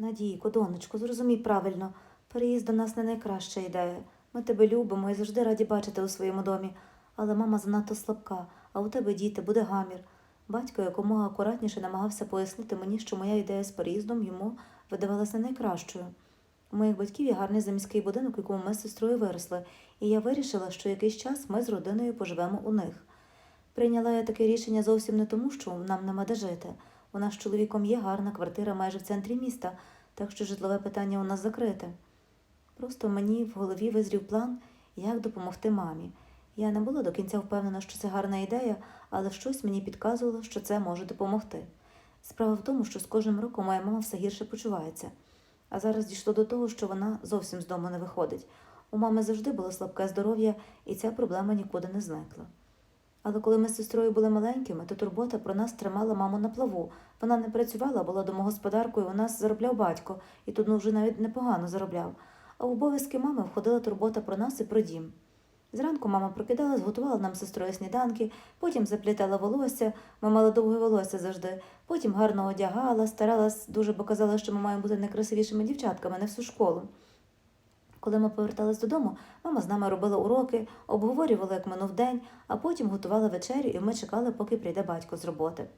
Надійко, донечко, зрозумій правильно, переїзд до нас не найкраща ідея. Ми тебе любимо і завжди раді бачити у своєму домі. Але мама занадто слабка, а у тебе діти, буде гамір. Батько якомога акуратніше намагався пояснити мені, що моя ідея з переїздом йому видавалася найкращою. У моїх батьків є гарний заміський будинок, у якому ми з сестрою виросли, і я вирішила, що якийсь час ми з родиною поживемо у них. Прийняла я таке рішення зовсім не тому, що нам нема де жити. У нас з чоловіком є гарна квартира майже в центрі міста, так що житлове питання у нас закрите. Просто мені в голові визрів план, як допомогти мамі. Я не була до кінця впевнена, що це гарна ідея, але щось мені підказувало, що це може допомогти. Справа в тому, що з кожним роком моя мама все гірше почувається. А зараз дійшло до того, що вона зовсім з дому не виходить. У мами завжди було слабке здоров'я, і ця проблема нікуди не зникла. Але коли ми з сестрою були маленькими, то турбота про нас тримала маму на плаву. Вона не працювала, була домогосподаркою, у нас заробляв батько, і тут ну, вже навіть непогано заробляв. А в обов'язки мами входила турбота про нас і про дім. Зранку мама прокидалась, готувала нам сестрою сніданки, потім заплітала волосся, ми мали довге волосся завжди, потім гарно одягала, старалась дуже, бо казала, що ми маємо бути найкрасивішими дівчатками на всю школу. Коли ми повертались додому, мама з нами робила уроки, обговорювала, як минув день, а потім готувала вечерю, і ми чекали, поки прийде батько з роботи.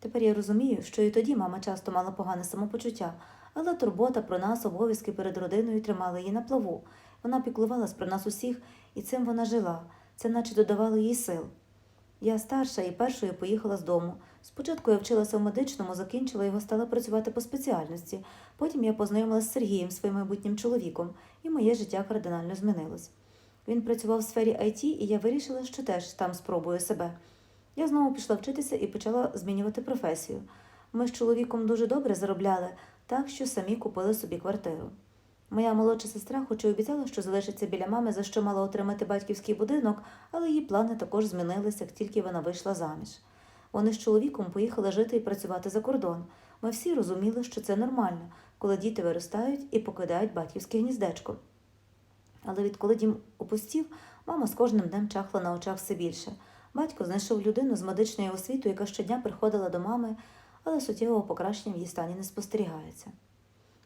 Тепер я розумію, що і тоді мама часто мала погане самопочуття, але турбота про нас, обов'язки перед родиною тримали її на плаву. Вона піклувалась про нас усіх, і цим вона жила. Це наче додавало їй сил. Я старша і першою поїхала з дому. Спочатку я вчилася в медичному, закінчила його, стала працювати по спеціальності. Потім я познайомилася з Сергієм, своїм майбутнім чоловіком, і моє життя кардинально змінилось. Він працював в сфері IT, і я вирішила, що теж там спробую себе. Я знову пішла вчитися і почала змінювати професію. Ми з чоловіком дуже добре заробляли, так що самі купили собі квартиру. Моя молодша сестра, хоч і обіцяла, що залишиться біля мами, за що мала отримати батьківський будинок, але її плани також змінилися, як тільки вона вийшла заміж. Вони з чоловіком поїхали жити і працювати за кордон. Ми всі розуміли, що це нормально, коли діти виростають і покидають батьківське гніздечко. Але відколи дім опустів, мама з кожним днем чахла на очах все більше. Батько знайшов людину з медичною освітою, яка щодня приходила до мами, але суттєвого покращення в її стані не спостерігається.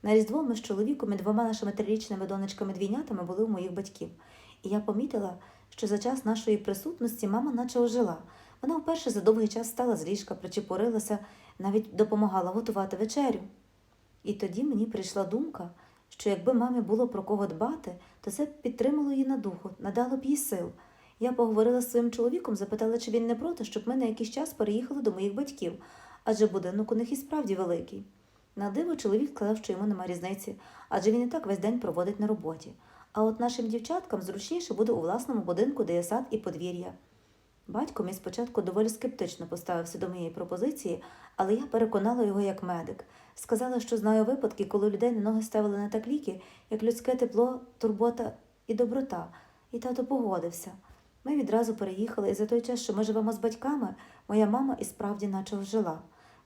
На Різдво ми з чоловіком і двома нашими трирічними донечками-двійнятами були у моїх батьків, і я помітила, що за час нашої присутності мама наче ожила. Вона вперше за довгий час стала з ліжка, причепурилася, навіть допомагала готувати вечерю. І тоді мені прийшла думка, що якби мамі було про кого дбати, то це б підтримало її на духу, надало б їй сил. Я поговорила з своїм чоловіком, запитала, чи він не проти, щоб ми на якийсь час переїхали до моїх батьків, адже будинок у них і справді великий. На диво чоловік сказав, що йому нема різниці, адже він і так весь день проводить на роботі. А от нашим дівчаткам зручніше буде у власному будинку, де є сад і подвір'я. Батько мій спочатку доволі скептично поставився до моєї пропозиції, але я переконала його як медик. Сказала, що знаю випадки, коли людей на ноги ставили не так ліки, як людське тепло, турбота і доброта. І тато погодився. Ми відразу переїхали, і за той час, що ми живемо з батьками, моя мама і справді наче вжила.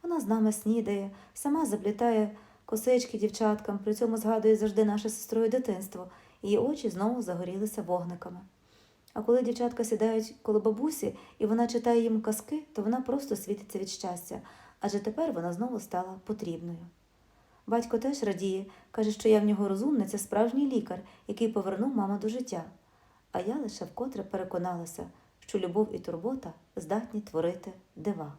Вона з нами снідає, сама заплітає косички дівчаткам, при цьому згадує завжди наше сестрою дитинство, її очі знову загорілися вогниками. А коли дівчатка сідають коло бабусі і вона читає їм казки, то вона просто світиться від щастя, адже тепер вона знову стала потрібною. Батько теж радіє, каже, що я в нього розумниця, справжній лікар, який повернув маму до життя. А я лише вкотре переконалася, що любов і турбота здатні творити дива.